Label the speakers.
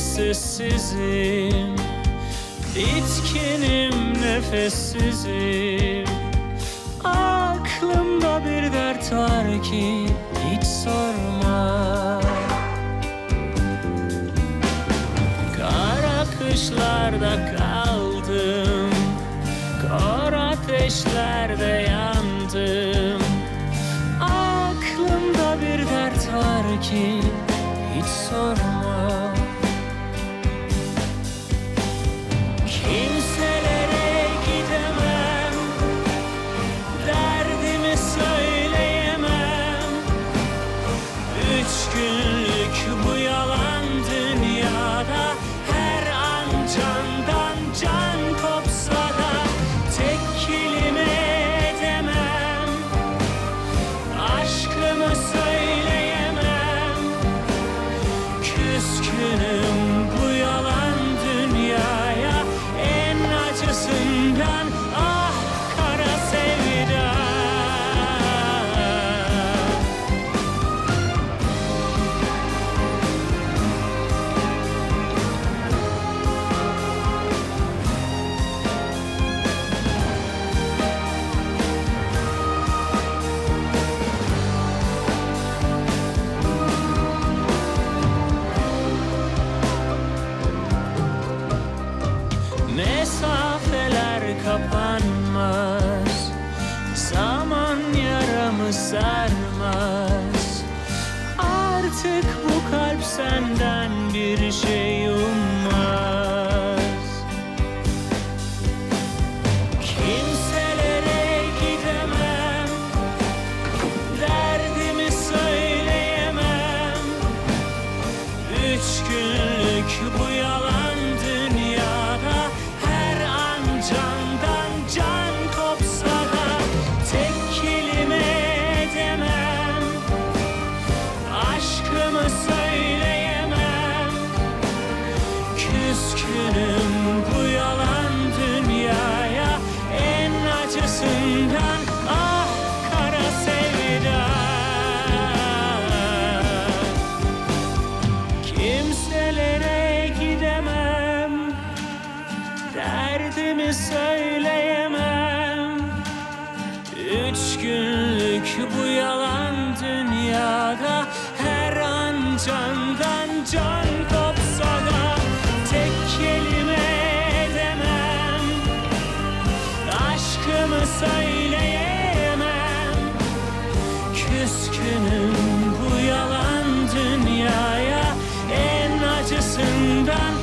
Speaker 1: sessizim Bitkinim nefessizim. Aklımda bir dert var ki hiç sorma. Kara kışlarda kaldım Kor ateşlerde yandım. Aklımda bir dert var ki hiç sorma an candan Mesafeler kapanmaz. Zaman yaramı sarmaz söyleyemem. Üç günlük bu yalan dünyada Her an candan can kopsa da Tek kelime edemem Aşkımı söyleyemem. Küskünüm bu yalan dünyaya En acısından